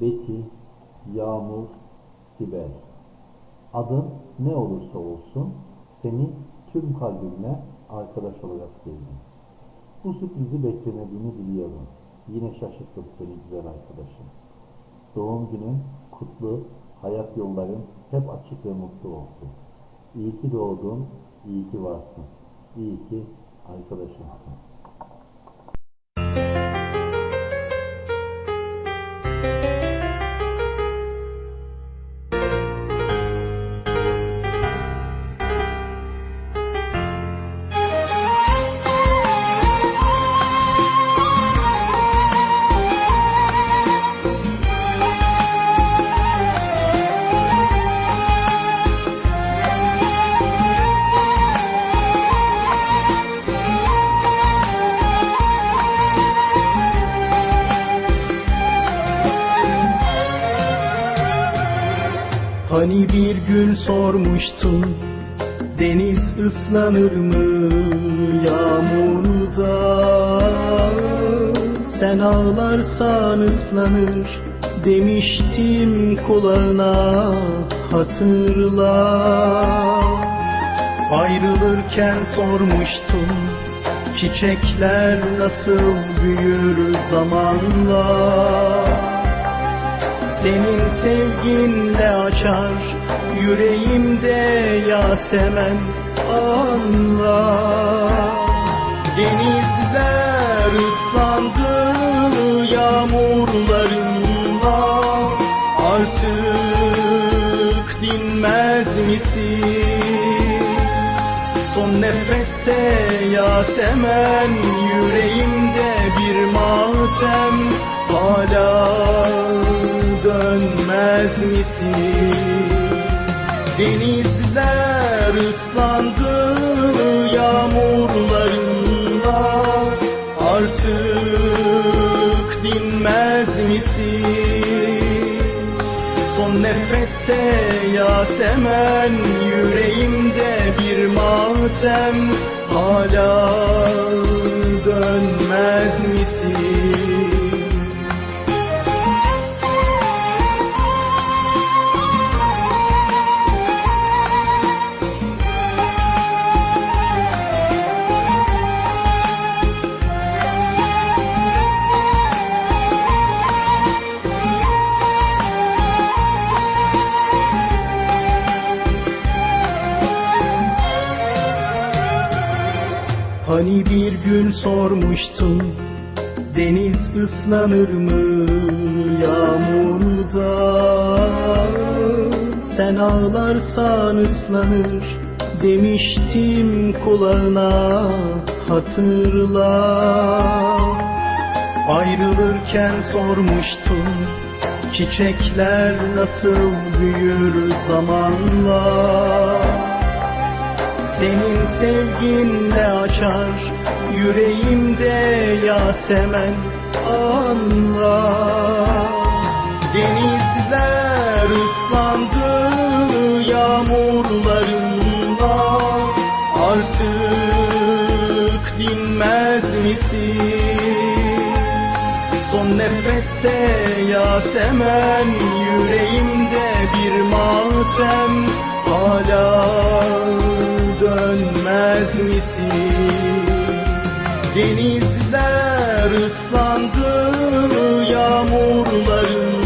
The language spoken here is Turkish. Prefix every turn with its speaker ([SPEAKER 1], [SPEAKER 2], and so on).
[SPEAKER 1] Beti, Yağmur, Sibel. Adın ne olursa olsun seni tüm kalbimle arkadaş olarak sevdim. Bu sürprizi beklemediğini biliyorum. Yine şaşırttım seni güzel arkadaşım. Doğum günün kutlu, hayat yolların hep açık ve mutlu olsun. İyi ki doğdun, iyi ki varsın. İyi ki arkadaşımsın.
[SPEAKER 2] Hani bir gün sormuştun Deniz ıslanır mı yağmurda? Sen ağlarsan ıslanır Demiştim kulağına hatırla. Ayrılırken sormuştun Çiçekler nasıl büyür zamanla senin sevginle açar? Yüreğimde yasemen anla Denizler ıslandı yağmurlarında Artık dinmez misin? Son nefeste yasemen yüreğimde bir matem. Hala dönmez misin? Denizler ıslandı yağmurlarında Artık dinmez misin? Son nefeste yasemen yüreğimde bir matem Hala Hani bir gün sormuştun Deniz ıslanır mı yağmurda? Sen ağlarsan ıslanır Demiştim kulağına hatırla. Ayrılırken sormuştun Çiçekler nasıl büyür zamanla senin sevginle açar? Yüreğimde yasemen anla Denizler ıslandı yağmurlarında Artık dinmez misin? Son nefeste yasemen yüreğimde bir matem. Hala dönmez misin? Denizler ıslandı yağmurlarında